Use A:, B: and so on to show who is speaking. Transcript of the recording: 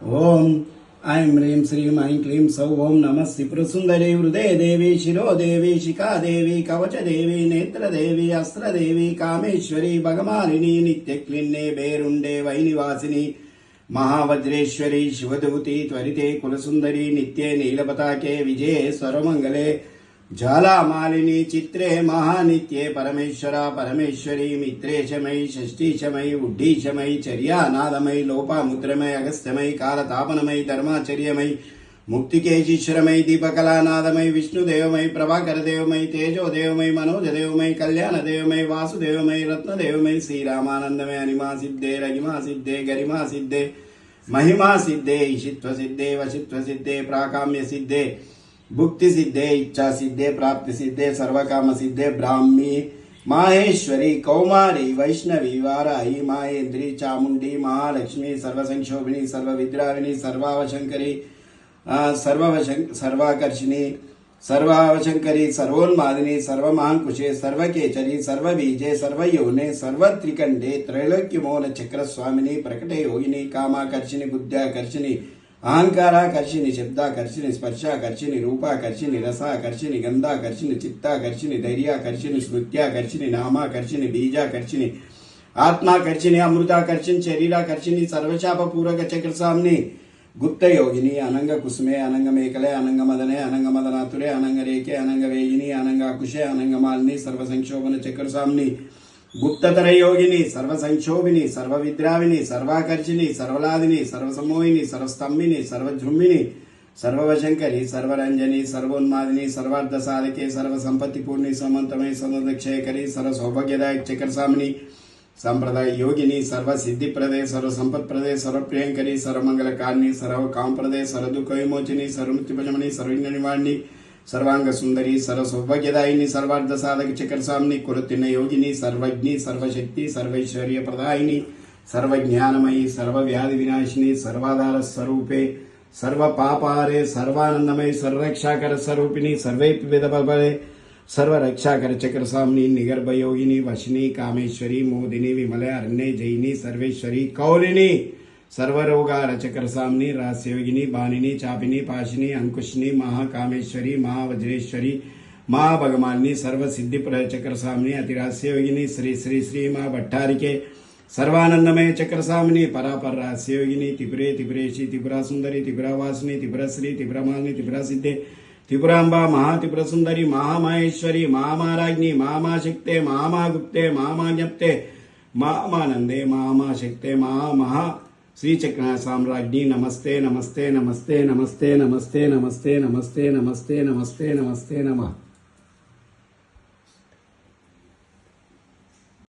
A: ఓం ఐం హ్రీం శ్రీం ఐం క్లీం సౌ ఓం నమ త్రిపురసుందరి హృదయ దేవి శిరో దేవి శిఖా దేవి శిఖాదేవి కవచదేవి నేత్రదేవి అస్త్రదేవి కామేశ్వరి భగమాలిని నిత్యక్లిన్నే బేరుండే వైనివాసిని మహావజ్రేశ్వరి శివదూతి త్వరితే కులసుందరి నిత్యే నీలపతాకే విజయే స్వరమంగళే ज्वालामालिनी चित्रे महानित्ये परमेश्वरा परमेश्वरी मित्रे शमयि षष्ठी शमयि उड्ढी शमयि चर्यानादमयि लोपामुद्रमय अगस्त्यमयि कालतापनमयि धर्माचर्यमयि मुक्तिकेशीश्वरमयि दीपकलानादमयि विष्णुदेवमयि प्रभाकरदेवमयि तेजोदेवमयि मनोजदेवमयि कल्याणदेवमयि वासुदेवमयि रत्नदेवमयि श्रीरामानन्दमय अनिमा सिद्धे रगिमा सिद्धे गरिमा सिद्धे महिमा सिद्धे इषित्व सिद्धे वशित्व सिद्धे प्राकाम्य सिद्धे భుక్తి సిద్ధే ఇచ్చా సిద్ధే ప్రాప్తి సిద్ధే సర్వకామ సిద్ధే బ్రాహ్మి మాహేశ్వరి కౌమారి వైష్ణవి వారాయి మాయేంద్రి చాముండి మహాలక్ష్మి సర్వసంక్షోభిణి సర్వవిద్రావిణి సర్వావశంకరి సర్వవశం సర్వాకర్షిణి సర్వావశంకరి సర్వోన్మాదిని సర్వమహాంకుశే సర్వకేచరి సర్వబీజే సర్వయోనే సర్వత్రికండే త్రైలోక్యమోన చక్రస్వామిని ప్రకటయోగిని కామాకర్షిణి బుద్ధ్యాకర్షిణి అహంకార కర్షిని శబ్ద కర్షిని స్పర్శ కర్షిని రూప కర్షిని రస కర్షిని గంధ కర్షిని చిత్త కర్షిని ధైర్య కర్షిని స్మృత్య కర్షిని నామ కర్షిని బీజ కర్షిని ఆత్మ కర్షిని అమృత కర్షిని శరీర కర్షిని సర్వశాప పూర్వక చక్రస్వామిని గుప్త యోగిని అనంగ కుసుమే అనంగ మేకలే అనంగ మదనే అనంగ మదనాథురే అనంగ రేకే అనంగ వేగిని అనంగ కుషే అనంగ మాలిని సర్వ సంక్షోభన చక్రస్వామిని గుప్తతర యోగిని సర్వ సంక్షోభిని సర్వ విద్రావిని సర్వాకర్షిని సర్వలాదిని సర్వసమోహిని సర్వస్తంభిని సర్వజృంభిని సర్వవశంకరి సర్వరంజని సర్వోన్మాదిని సర్వార్థ సాధకే సర్వసంపత్తి పూర్ణి సమంతమై సమంతక్షయకరి సర్వ సౌభాగ్యదాయక చక్రస్వామిని సంప్రదాయ యోగిని సర్వ సిద్ధిప్రదే సర్వ సర్వసంపత్ప్రదే సర్వప్రియంకరి సర్వమంగళకారిణి సర్వకాంప్రదే సర్వదుఖ విమోచిని సర్వమృత్యుపజమని సర్వజ్ఞనివాణ్ణి సర్వాంగ సుందరి సర్వసౌభాగ్యదాయిని సర్వార్థ సాధక చక్రస్వామిని కొరతిన యోగిని సర్వజ్ఞి సర్వశక్తి సర్వైశ్వర్య ప్రదాయిని సర్వజ్ఞానమయి సర్వవ్యాధి వినాశిని సర్వాధార స్వరూపే సర్వపాపారే సర్వానందమయ సర్వరక్షాకర స్వరూపిణి సర్వేపి విధబలే సర్వరక్షాకర చక్రస్వామిని నిగర్భయోగిని వశిని కామేశ్వరి మోదిని విమలే అరణ్య జైని సర్వేశ్వరి కౌలిని सर्वरोगा रचकर सामनी बानिनी चापिनी, पाशिनी, अंकुशनी, महाकामेश्वरी, महावज्रेश्वरी माँ भगमानी सर्व सिद्धि श्री श्री श्री माँ भट्टारिके सर्वानंदमय चक्र परापर रास्योगिनी त्रिपुरे, त्रिपुरेशी त्रिपुरा सुंदरी त्रिपुरा वासिनी त्रिपुरा श्री त्रिपुरा त्रिपुरा सिद्धे त्रिपुरांबा महात्रिपुर सुंदरी महामाहेश्वरी, महामाराज्ञी, महामाशक्ते, महामागुप्ते, महामाज्ञप्ते महामानंदे महामाशक्ते महा महा శ్రీచక్ర సామ్రాజ్ఞి నమస్తే నమస్తే నమస్తే నమస్తే నమస్తే నమస్తే నమస్తే నమస్తే నమస్తే నమస్తే నమ